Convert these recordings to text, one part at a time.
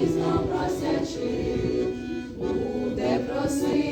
пізно просячи, буде просити.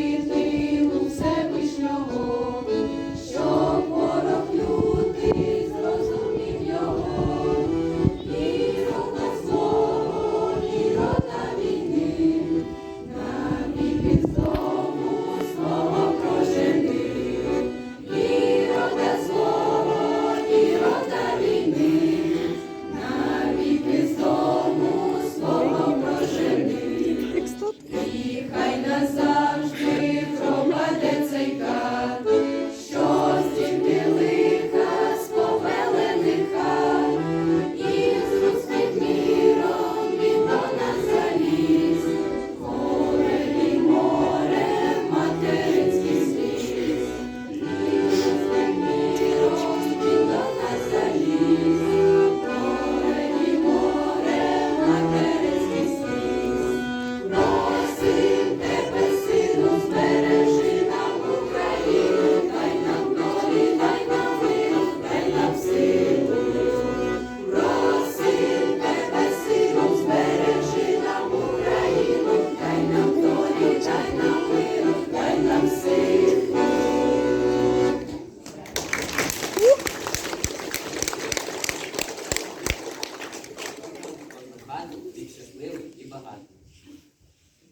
багато.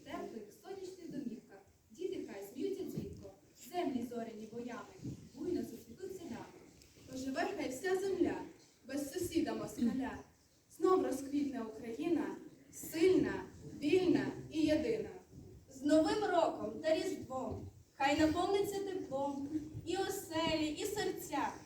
Теплих сонячних домівках діти хай зміються дзвінко, землі зоряні боями, буйно засвітуть селями. Поживе хай вся земля, без сусіда москаля. Знов розквітне Україна, сильна, вільна і єдина. З Новим роком та Різдвом хай наповниться теплом і оселі, і серцях.